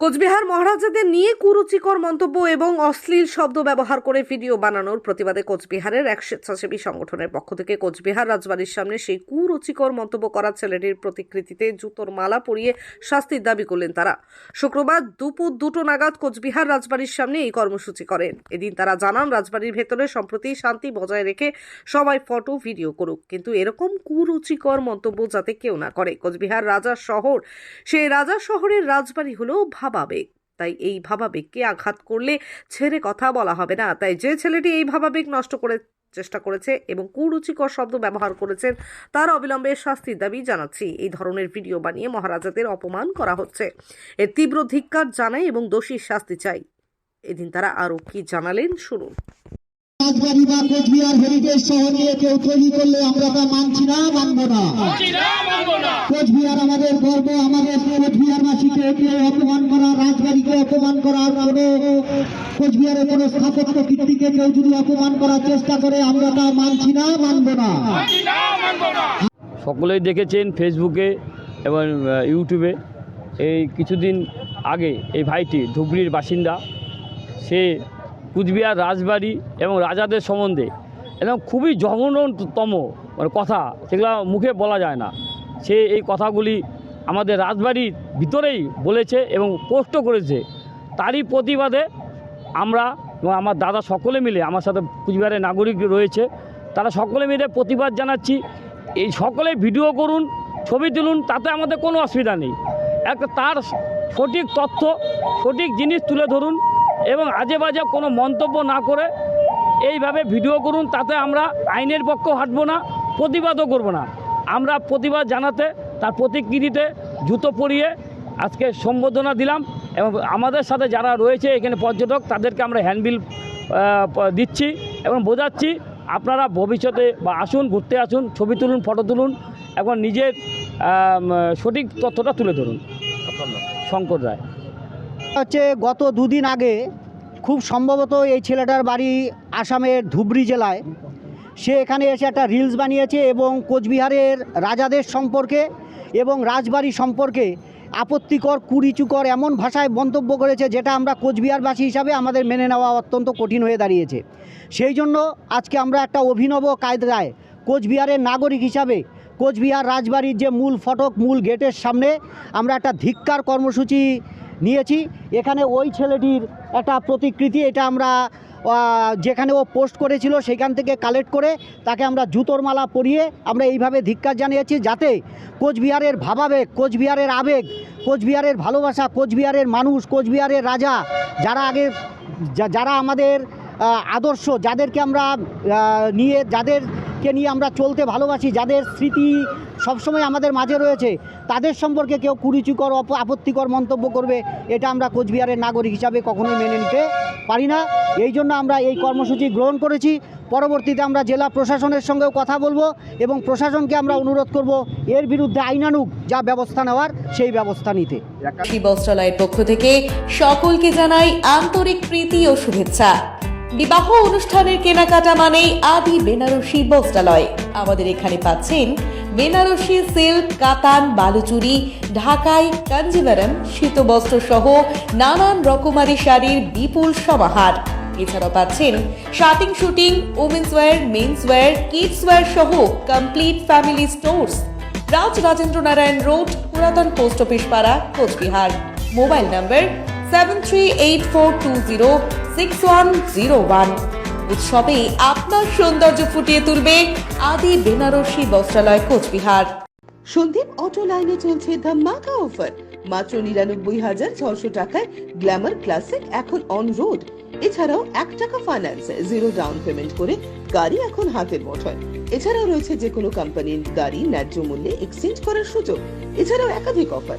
কোচবিহার মহারাজাদের নিয়ে কুরুচিকর মন্তব্য এবং অশ্লীল শব্দ ব্যবহার করে ভিডিও বানানোর প্রতিবাদে কোচবিহারের এক স্বেচ্ছাসেবী সংগঠনের পক্ষ থেকে কোচবিহার রাজবাড়ির সামনে সেই কুরুচিকর মন্তব্য করা ছেলেটির প্রতিকৃতিতে জুতোর মালা পরিয়ে শাস্তির দাবি করলেন তারা। শুক্রবার দুপুর দুটো নাগাদ কোচবিহার রাজবাড়ির সামনে এই কর্মসূচি করেন। এদিন তারা জানান, রাজবাড়ির ভেতরে সম্প্রতি শান্তি বজায় রেখে সবাই ফটো, ভিডিও করুক, কিন্তু এরকম কুরুচিকর মন্তব্য যাতে কেউ না করে। কোচবিহার রাজার শহর, সেই রাজা শহরের রাজবাড়ি হলো ভাবাবেগ। তাই এই ভাবাবেগকে আঘাত করলে ছেড়ে কথা বলা হবে না। তাই যে ছেলেটি এই ভাবাবেগ নষ্ট করে চেষ্টা করেছে এবং কুরুচিকর শব্দ ব্যবহার করেছেন, তার অবিলম্বে শাস্তির দাবি জানাচ্ছি। এই ধরনের ভিডিও বানিয়ে মহারাজাদের অপমান করা হচ্ছে। এর তীব্র ধিক্কার জানায় এবং দোষীর শাস্তি চাই। এদিন তারা আরও কি জানালেন, শুনুন। রাজবাড়ি বা কোচবিহার হেরিটেজ শহর নিয়ে কেউ তৈরি করলে আমরা তা মানছি না মানবো না। কোচবিহার আমাদের গর্ব আমাদের কোচবিহারবাসীকে কেউ অপমান করা রাজবাড়িকে অপমান করার কোনো কোচবিহারের কোনো স্থাপত্য কীর্তিকে কেউ যদি অপমান করার চেষ্টা করে আমরা তা মানছি না মানবো না। সকলেই দেখেছেন ফেসবুকে এবং ইউটিউবে এই কিছুদিন আগে এই ভাইটি ধুবড়ির বাসিন্দা সে কুচবিহার রাজবাড়ি এবং রাজাদের সম্বন্ধে। এবং খুবই জঘন্যতম মানে কথা, সেগুলো মুখে বলা যায় না। সে এই কথাগুলি আমাদের রাজবাড়ির ভিতরেই বলেছে এবং পোস্টও করেছে। তারই প্রতিবাদে আমরা এবং আমার দাদা সকলে মিলে, আমার সাথে কুচবিহারের নাগরিক রয়েছে, তারা সকলে মিলে প্রতিবাদ জানাচ্ছি। এই সকলে ভিডিও করুন, ছবি তুলুন, তাতে আমাদের কোনো অসুবিধা নেই। একটা তার সঠিক তথ্য, সঠিক জিনিস তুলে ধরুন এবং আজে বাজে কোনো মন্তব্য না করে এইভাবে ভিডিও করুন তাতে আমরা আইনের পক্ষেও হাঁটবো না প্রতিবাদও করব না। আমরা প্রতিবাদ জানাতে তার প্রতিকৃতিতে জুতো পরিয়ে আজকে সম্বোধনা দিলাম এবং আমাদের সাথে যারা রয়েছে এখানে পর্যটক তাদেরকে আমরা হ্যান্ডবিল দিচ্ছি এবং বোঝাচ্ছি আপনারা ভবিষ্যতে বা আসুন ঘুরতে আসুন ছবি তুলুন ফটো তুলুন এবং নিজের সঠিক তথ্যটা তুলে ধরুন। শঙ্কর রায়। হচ্ছে গত দুদিন আগে খুব সম্ভবত এই ছেলেটার বাড়ি আসামের ধুবড়ি জেলায়। সে এখানে এসে একটা রিলস বানিয়েছে এবং কোচবিহারের রাজাদের সম্পর্কে এবং রাজবাড়ি সম্পর্কে আপত্তিকর, কুড়িচুকর এমন ভাষায় মন্তব্য করেছে যেটা আমরা কোচবিহারবাসী হিসাবে আমাদের মেনে নেওয়া অত্যন্ত কঠিন হয়ে দাঁড়িয়েছে। সেই জন্য আজকে আমরা একটা অভিনব কায়দায় কোচবিহারের নাগরিক হিসাবে কোচবিহার রাজবাড়ির যে মূল ফটক, মূল গেটের সামনে আমরা একটা ধিক্কার কর্মসূচি নিয়েছি। এখানে ওই ছেলেটির একটা প্রতিকৃতি, এটা আমরা যেখানে ও পোস্ট করেছিল সেখান থেকে কালেক্ট করে তাকে আমরা জুতোর মালা পরিয়ে আমরা এইভাবে ধিক্কার জানিয়েছি যাতে কোচবিহারের ভাবাবেগ, কোচবিহারের আবেগ, কোচবিহারের ভালোবাসা, কোচবিহারের মানুষ, কোচবিহারের রাজা, যারা আগে যারা আমাদের আদর্শ, যাদেরকে আমরা নিয়ে নিয়ে যাদেরকে নিয়ে আমরা চলতে ভালোবাসি, যাদের স্মৃতি সবসময় আমাদের মাঝে রয়েছে, তাদের সম্পর্কে কেউ কুরুচিকর আপত্তিকর মন্তব্য করবে, এটা আমরা কোচবিহারের নাগরিক হিসাবে কখনোই মেনে নিতে পারি না। এই জন্য আমরা এই কর্মসূচি গ্রহণ করেছি। পরবর্তীতে আমরা জেলা প্রশাসনের সঙ্গেও কথা বলব এবং প্রশাসনকে আমরা অনুরোধ করব, এর বিরুদ্ধে আইনানুগ যা ব্যবস্থা নেওয়ার সেই ব্যবস্থা নিতে। বস্ত্রালয়ের পক্ষ থেকে সকলকে জানাই আন্তরিক প্রীতি ও শুভেচ্ছা। বিবাহ অনুষ্ঠানের কেনাকাটা মানেই আদি বেনারসি বস্ত্রালয় আমাদের এখানে পাচ্ছেন বেনারসি সিল্ক, কাতান, বালুচুরি ঢাকাই কাঞ্জিভারম শীতবস্ত্র সহ নানান রকমারি শাড়ির বিপুল সমাহার। এছাড়াও পাচ্ছেন shirting suiting women's wear men's wear kids wear সহ complete family stores Raj Rajendra Narayan road, পুরাতন পোস্ট অফিস পাড়া, কোচবিহার। মোবাইল নম্বর সেভেন উৎসবে আপনার সৌন্দর্য ফুটিয়ে তুলবে আদি বেনারসি বস্ত্রালয়, কোচবিহার। সন্দীপ অটো লাইনে চলছে ধামাকা অফার মাত্র নিরানব্বই হাজার ছশো টাকায় গ্ল্যামার ক্লাসিক এখন অন রোড এছাড়াও এক টাকা ফাইন্যান্স জিরো ডাউন পেমেন্ট করে গাড়ি এখন হাতের মুঠোয় এছাড়াও রয়েছে যে কোনো কোম্পানির গাড়ি ন্যায্য মূল্যে এক্সচেঞ্জ করার সুযোগ। এছাড়াও একাধিক অফার